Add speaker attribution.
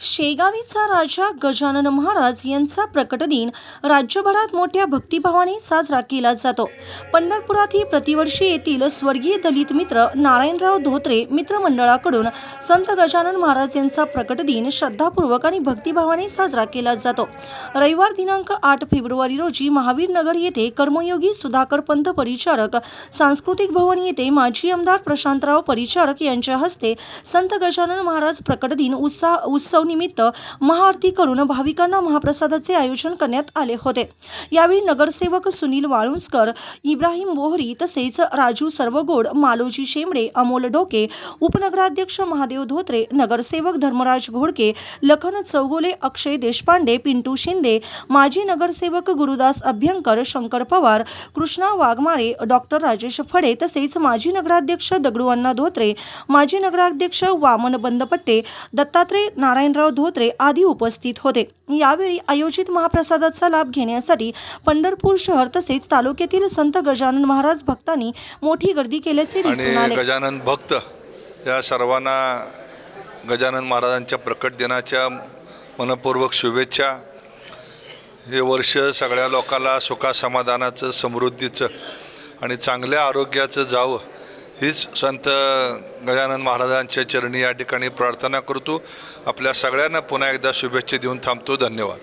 Speaker 1: शेगावीचा राजा गजानन महाराज यांचा प्रकटदिन राज्यभरात मोठ्या भक्तिभावाने साजरा केला जातो. पंढरपुरातही प्रतिवर्षी येथील स्वर्गीय दलित मित्र नारायणराव धोत्रे मित्रमंडळाकडून संत गजानन महाराज यांचा प्रकटदिन श्रद्धापूर्वक आणि भक्तिभावाने साजरा केला जातो. रविवार दिनांक आठ फेब्रुवारी रोजी महावीर नगर येथे कर्मयोगी सुधाकर पंत परिचारक सांस्कृतिक भवन येथे माजी आमदार प्रशांतराव परिचारक यांच्या हस्ते संत गजानन महाराज प्रकट दिन उत्साह उत्सव निमित्त महाआरती करून भाविकांना महाप्रसादाचे आयोजन करण्यात आले होते. यावेळी नगरसेवक सुनील वाळुंजकर इब्राहिम बोहरी तसेच राजू सर्वगोड मालोजी शेंबडे अमोल डोके उपनगराध्यक्ष महादेव धोत्रे नगरसेवक धर्मराज घोडके लखन चौगोले अक्षय देशपांडे पिंटू शिंदे माजी नगरसेवक गुरुदास अभ्यंकर शंकर पवार कृष्णा वाघमारे डॉक्टर राजेश फडे तसेच माजी नगराध्यक्ष दगडूअण्णा धोत्रे माजी नगराध्यक्ष वामन बंदपट्टे दत्तात्रय नारायणराव धोत्रे आदी उपस्थित होते. यावेळी आयोजित महाप्रसादाचा लाभ घेण्यासाठी पंढरपूर शहर तसेच तालुक्यातील संत गजानन महाराज भक्तांनी मोठी गर्दी केल्याचे दिसून आले.
Speaker 2: गजानन भक्त या सर्वांना गजानन महाराजांच्या प्रकट दिनाच्या मनपूर्वक शुभेच्छा. हे वर्ष सगळ्या लोकांना सुखासमाधानाचं समृद्धीचं आणि चांगल्या आरोग्याचं जावं हीच संत गजानन महाराजांच्या चरणी या ठिकाणी प्रार्थना करतो. आपल्या सगळ्यांना पुन्हा एकदा शुभेच्छा देऊन थांबतो. धन्यवाद.